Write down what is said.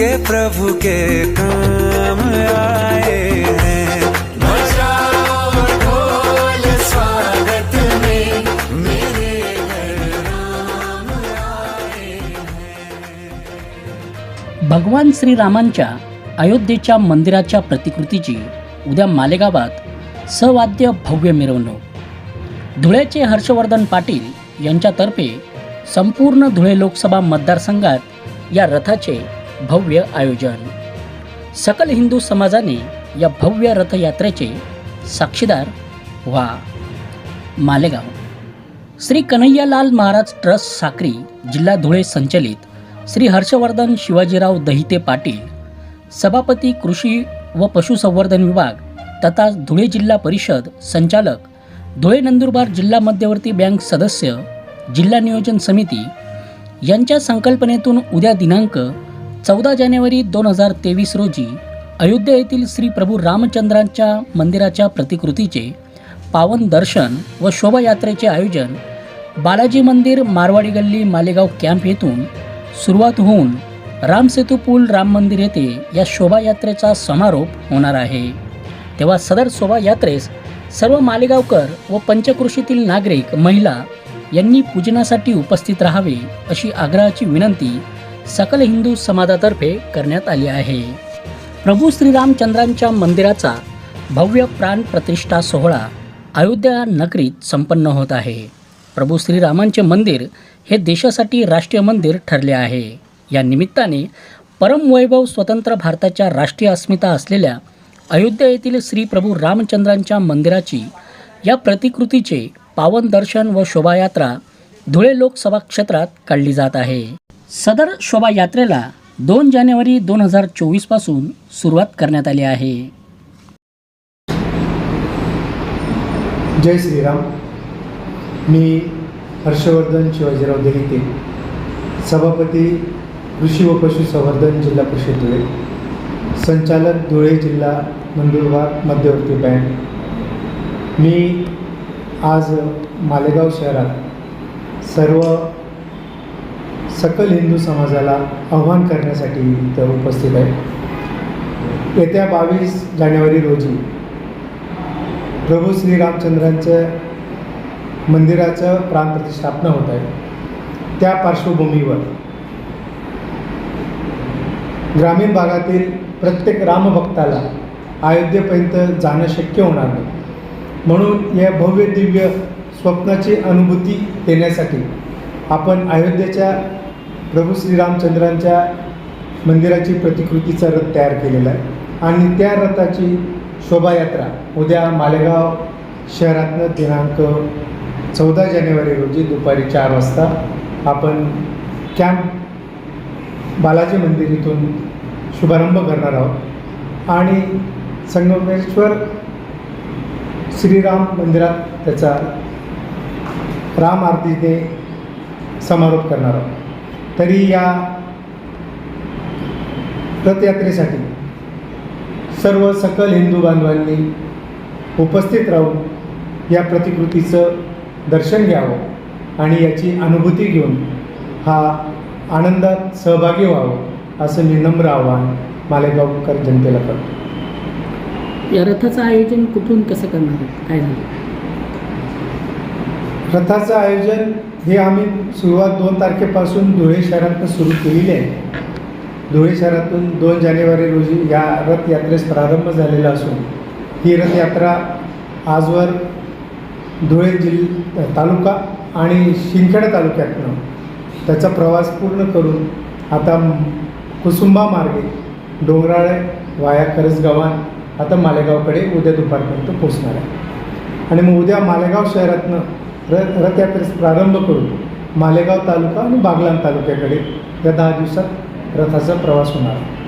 के प्रभु के काम आए हैं। बजाओ ढोल स्वागत में मेरे घर राम आए भगवान श्रीरामांच्या अयोध्येच्या मंदिराच्या प्रतिकृतीची उद्या मालेगावात सवाद्य भव्य मिरवणूक. धुळ्याचे हर्षवर्धन पाटील यांच्यातर्फे संपूर्ण धुळे लोकसभा मतदारसंघात या रथाचे भव्य आयोजन. सकल हिंदू समाजाने या भव्य रथयात्रेचे साक्षीदार व्हा. मालेगाव. श्री कन्हैयालाल महाराज ट्रस्ट साक्री जिल्हा धुळे संचलित श्री हर्षवर्धन शिवाजीराव दहिते पाटील सभापती कृषी व पशुसंवर्धन विभाग तथा धुळे जिल्हा परिषद संचालक धुळे नंदुरबार जिल्हा मध्यवर्ती बँक सदस्य जिल्हा नियोजन समिती यांच्या संकल्पनेतून उद्या दिनांक चौदा जानेवारी दोन हजार तेवीस रोजी अयोध्या येथील श्री प्रभू रामचंद्रांच्या मंदिराच्या प्रतिकृतीचे पावन दर्शन व शोभायात्रेचे आयोजन बालाजी मंदिर मारवाडी गल्ली मालेगाव कॅम्प येथून सुरुवात होऊन रामसेतू पूल राम मंदिर येथे या शोभायात्रेचा समारोप होणार आहे. तेव्हा सदर शोभायात्रेस सर्व मालेगावकर व पंचकृषीतील नागरिक महिला यांनी पूजनासाठी उपस्थित राहावे अशी आग्रहाची विनंती सकल हिंदू समाजातर्फे करण्यात आली आहे. प्रभू श्रीरामचंद्रांच्या मंदिराचा भव्य प्राण प्रतिष्ठा सोहळा अयोध्या नगरीत संपन्न होत आहे. प्रभू श्रीरामांचे मंदिर हे देशासाठी राष्ट्रीय मंदिर ठरले आहे. या निमित्ताने परमवैभव स्वतंत्र भारताच्या राष्ट्रीय अस्मिता असलेल्या अयोध्या येथील श्री प्रभू रामचंद्रांच्या मंदिराची या प्रतिकृतीचे पावन दर्शन व शोभायात्रा धुळे लोकसभा क्षेत्रात काढली जात आहे. सदर शोभायात्रेला दोन जानेवारी दोन हजार चोवीसपासून सुरुवात करण्यात आली आहे. जय श्रीराम. मी हर्षवर्धन शिवाजीराव दहिते सभापती कृषी व पशुसंवर्धन जिल्हा परिषद धुळे संचालक धुळे जिल्हा नंदुरबार मध्यवर्ती बँक. मी आज मालेगाव शहरात सर्व सकल हिंदू समाजाला आव्हान करण्यासाठी इथं उपस्थित आहे. येत्या बावीस जानेवारी रोजी प्रभू श्रीरामचंद्रांचं मंदिराचं प्राणप्रतिष्ठापना होत आहे. त्या पार्श्वभूमीवर ग्रामीण भागातील प्रत्येक रामभक्ताला अयोध्येपर्यंत जाणं शक्य होणार नाही. म्हणून या भव्य दिव्य स्वप्नाची अनुभूती देण्यासाठी आपण अयोध्येच्या प्रभू श्रीरामचंद्रांच्या मंदिराची प्रतिकृतीचा रथ तयार केलेला आहे. आणि त्या रथाची शोभायात्रा उद्या मालेगाव शहरातनं दिनांक चौदा जानेवारी रोजी दुपारी चार वाजता आपण कॅम्प बालाजी मंदिर इथून शुभारंभ करणार आहोत. आणि संगमेश्वर श्रीराम मंदिरात त्याचा राम आरतीने समारोप करणार आहोत. तरी या रथयात्रेसाठी सर्व सकल हिंदू बांधवांनी उपस्थित राहून या प्रतिकृतीचं दर्शन घ्यावं आणि याची अनुभूती घेऊन हा आनंदात सहभागी व्हावं असं मी नम्र आवाहन मालेगावकर जनतेला करतो या रथाचं आयोजन कुठून कसं करणार? काय झालं रथाचं आयोजन हे आम्ही सुरुवात दोन तारखेपासून धुळे शहरातनं सुरू केलेली आहे. धुळे शहरातून दोन जानेवारी रोजी या रथयात्रेस प्रारंभ झालेला असून ही रथयात्रा आजवर धुळे जिल्हा तालुका आणि शिंदखेडा तालुक्यातनं त्याचा प्रवास पूर्ण करून आता कुसुंबा मार्गे डोंगराळे वाया करसगावान आता मालेगावकडे उद्या दुपारपर्यंत पोचणार आहे. आणि मग उद्या मालेगाव शहरातनं र रथयात्रेस प्रारंभ करून मालेगाव तालुका आणि बागलाण तालुक्याकडे या दहा दिवसात रथाचा प्रवास होणार. आहे